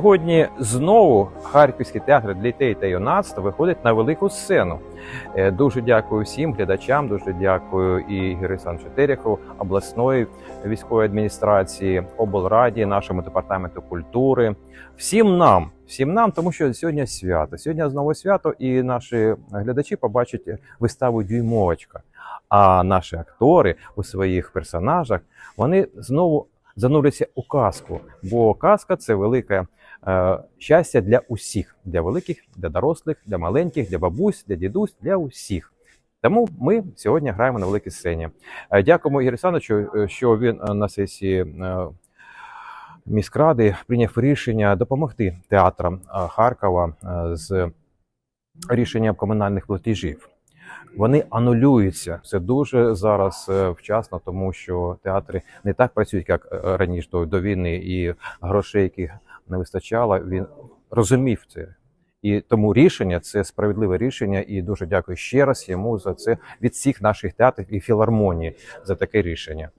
Сьогодні знову Харківський театр для дітей та юнацтва виходить на велику сцену. Е, Дуже дякую всім глядачам. Дуже дякую і Ігорю Олександровичу Терехову, обласної військової адміністрації, облраді, нашому департаменту культури, всім нам, всім нам, тому що сьогодні свято. Сьогодні знову свято, і наші глядачі побачать виставу Дюймовочка. А наші актори у своїх персонажах вони знову зануряться у казку, бо казка це велике е, щастя для усіх, для великих, для дорослих, для маленьких, для бабусь, для дідусь, для усіх. Тому ми сьогодні граємо на великій сцені. Е, Дякуємо Ігорю Олександровичу, е, що він е, на сесії е, міськради прийняв рішення допомогти театрам е, Харкова е, з рішенням комунальних платежів. Вони анулюються. Це дуже зараз е, вчасно, тому що театри не так працюють, як е, раніше до, війни, і грошей, яких не вистачало, він розумів це. І тому рішення це справедливе рішення. І дуже дякую ще раз йому за це від всіх наших театрів і філармонії за таке рішення.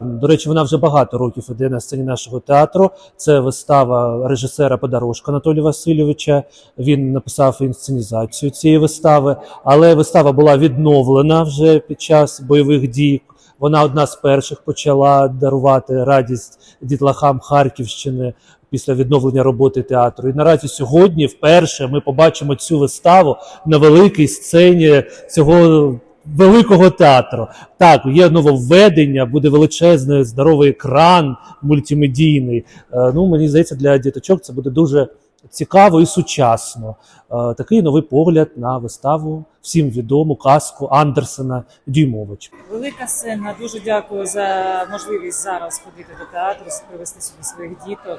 До речі, вона вже багато років іде на сцені нашого театру. Це вистава режисера Подорожка Анатолія Васильовича. Він написав інсценізацію цієї вистави, але вистава була відновлена вже під час бойових дій. Вона одна з перших почала дарувати радість дітлахам Харківщини після відновлення роботи театру. І наразі сьогодні, вперше, ми побачимо цю виставу на великій сцені цього великого театру. Так, є нововведення, буде величезний здоровий екран мультимедійний. Е, Ну, мені здається, для діточок це буде дуже цікаво і сучасно. Е, Такий новий погляд на виставу всім відому казку Андерсена Дюймович. Велика сцена. Дуже дякую за можливість зараз ходити до театру, привезти сюди своїх діток.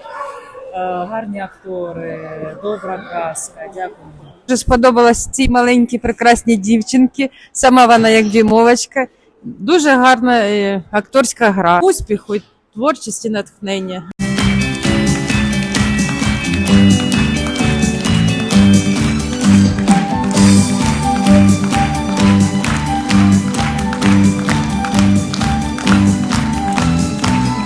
Е, Гарні актори, добра казка. Дякую. Дуже сподобалась цій маленькій прекрасній дівчинки. Сама вона як дюймовочка. Дуже гарна е, акторська гра. Успіху, творчості, натхнення.